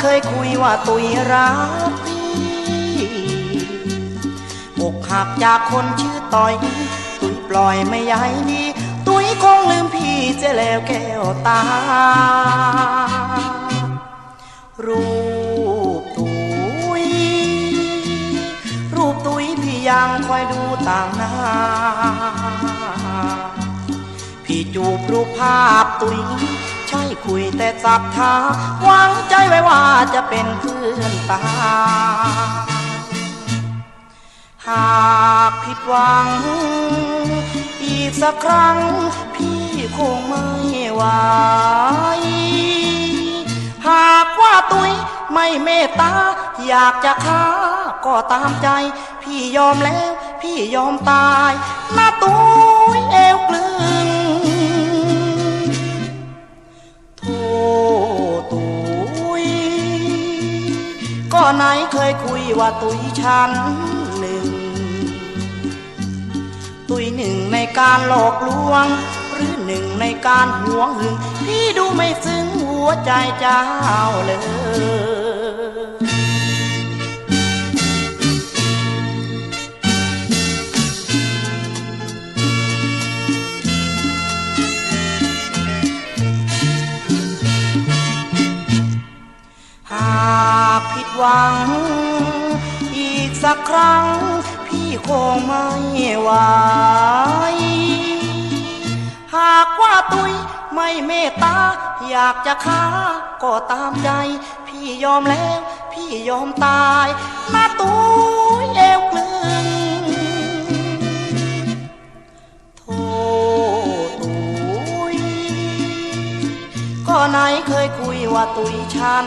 เคยคุยว่าตุยรักพี่อกหักจากคนชื่อต่อย ตุยปล่อยไม่ย้ายดีตุยคงลืมพี่เจะแล้วแก้วตา รูปตุย รูปตุยพี่ยังคอยดูต่างหน้า พี่จูบรูปภาพตุย คุยแต่จับทาหวังใจไว้ว่าจะเป็นเพื่อนตา หากผิดหวัง อีกสักครั้ง พี่คงไม่ไหวหากว่าตุยไม่เมตตา อยากจะฆ่าก็ตามใจ พี่ยอมแล้ว พี่ยอมตายน้าตุย ก็ไหนเคยคุยว่าตุยฉันหนึ่ง ตุยหนึ่งในการหลอกลวง หรือหนึ่งในการหวงหึง พี่ดูไม่ซึ้งหัวใจเจ้าเลย หวัง อีกสักครั้ง พี่คงไม่ไหวหากว่าตุยไม่เมตตา อยากจะฆ่าก็ตามใจ พี่ยอมแล้ว พี่ยอมตายหน้าตุยเอวกลึงโทตุยก็ไหนเคยคุยว่าตุยฉัน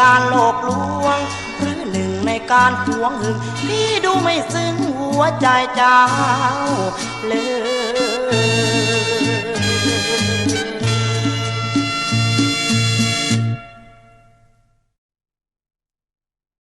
การหลอกลวง หรือหนึ่งในการหวงหึงพี่ดูไม่ซึ้งหัวใจเจ้าเลย